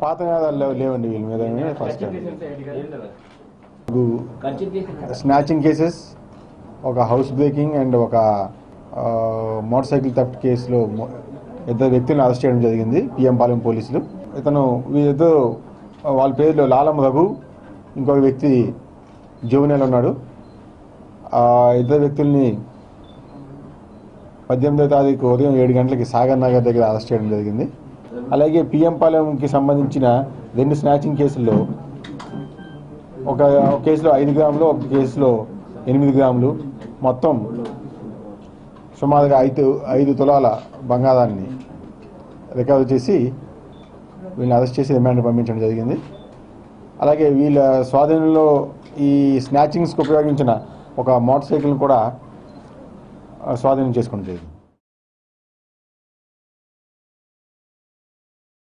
పాత లేవు లేవండి వీళ్ళ మీద ఫస్ట్ స్నాచింగ్ కేసెస్ ఒక హౌస్ బ్రేకింగ్ అండ్ ఒక మోటార్ సైకిల్ థెఫ్ట్ కేసులో ఇద్దరు వ్యక్తులను అరెస్ట్ చేయడం జరిగింది పిఎం పాలెం పోలీసులు. ఇతను వీరిద్దరు వాళ్ళ పేర్లు లాలం రఘు ఇంకొక వ్యక్తి జోవినల్ ఉన్నాడు. ఆ ఇద్దరు వ్యక్తుల్ని పద్దెనిమిదో తారీఖు ఉదయం ఏడు గంటలకి సాగర్ నగర్ దగ్గర అరెస్ట్ చేయడం జరిగింది. అలాగే పిఎం పాలెంకి సంబంధించిన రెండు స్నాచింగ్ కేసుల్లో ఒక ఒక కేసులో ఐదు గ్రాములు ఒక కేసులో ఎనిమిది గ్రాములు. మొత్తం సుమారుగా ఐదు ఐదు తులాల బంగారాన్ని రికవర్ చేసి వీళ్ళని అరెస్ట్ చేసి రిమాండ్ పంపించడం జరిగింది. అలాగే వీళ్ళ స్వాధీనంలో ఈ స్నాచింగ్స్కి ఉపయోగించిన ఒక మోటార్ సైకిల్ కూడా స్వాధీనం చేసుకోవడం జరిగింది